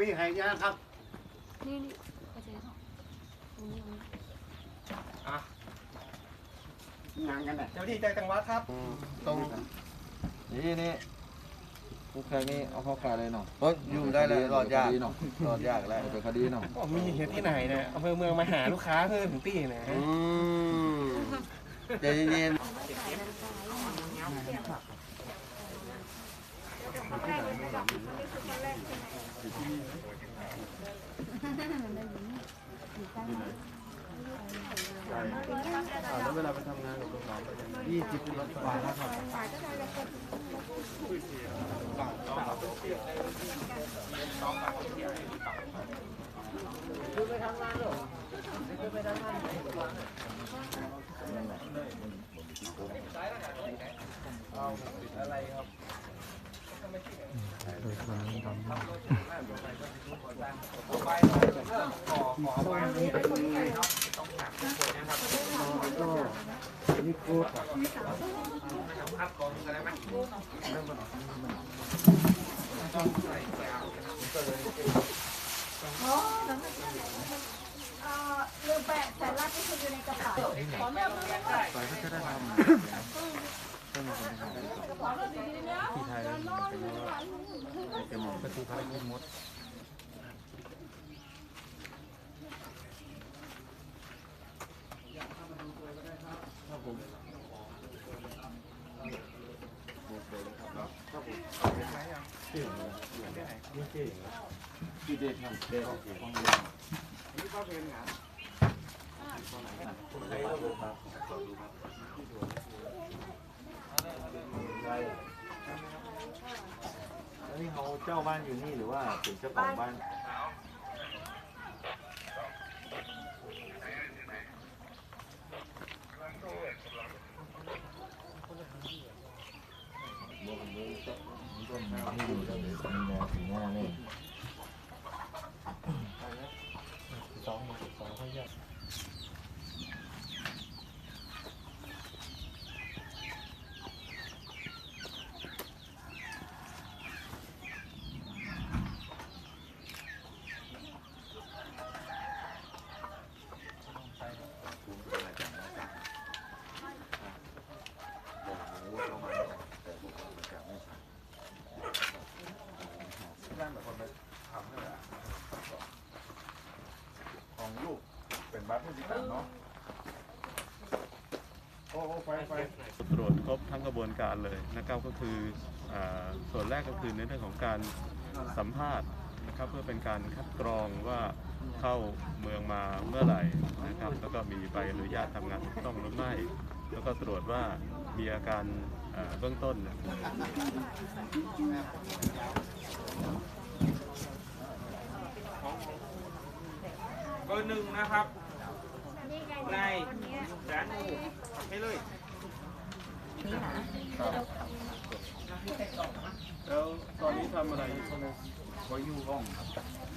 มีใครยากครับนี่นี่ก็จะตรงนี้ตรงนี้อะงานกันแหละเจ้าที่ใจจังหวัดครับ ตรงนี่นี่กูแค่นี้เอาเข้าขายเลยเนาะเฮ้ยอยู่ได้เลยรอดยากเนาะรอดยากแล้วเป็นคดีเนาะก็มีเหตุที่ไหนเนี่ยอำเภอเมืองมาหาลูกค้าเพื่อถึงตีนะอืมใจเย็น แล้วเวลาไปทำงานกับลูกน้องก็จะยี่สิบ รถไฟแล้วครับลืมแปะแต่รัดที่คืออยู่ในกระเป๋าขอเลือกมือเลยไปก็จะได้ทำที่ไทยแล้วเป็นว่าเป็นหมอประตู พระพุทธมดที่เด็ดทำเด็ดของเด็ดแล้วนี่เขาเจ้าบ้านอยู่นี่หรือว่าเป็นเจ้าของบ้าน 这个男的有的女朋友啊挺厉害的 เป็นบัตรที่ต่างเนาะโอ้โอ้ไฟไฟตรวจครบทั้งกระบวนการเลยนะครับก็คืออาส่วนแรกก็คือในเรื่องของการสัมภาษณ์นะครับเพื่อเป็นการคัดกรองว่าเข้าเมืองมาเมื่อไหร่นะครับ แล้วก็มีใบอนุญาตทำงานถูกต้องหรือไม่ แล้วก็ตรวจว่ามีอาการอ่าเบื้องต้นเนี่ยเบอร์หนึ่งนะครับ นายแสนอูให้เลยแล้วตอนนี้ทำอะไรอยู่ครับขออยู่ห้อง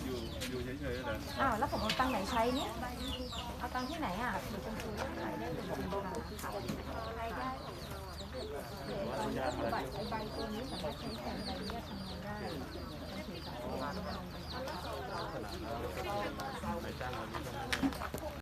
อยู่อยู่เฉยๆเลยอ้าวแล้วผมเอาตังค์ไหนใช้เนี่ยเอาตังค์ที่ไหนอะหรือเป็นคือขายได้หรือเป็นราคาขายได้บัตรไอใบตัวนี้สามารถใช้แทนใบเนี้ย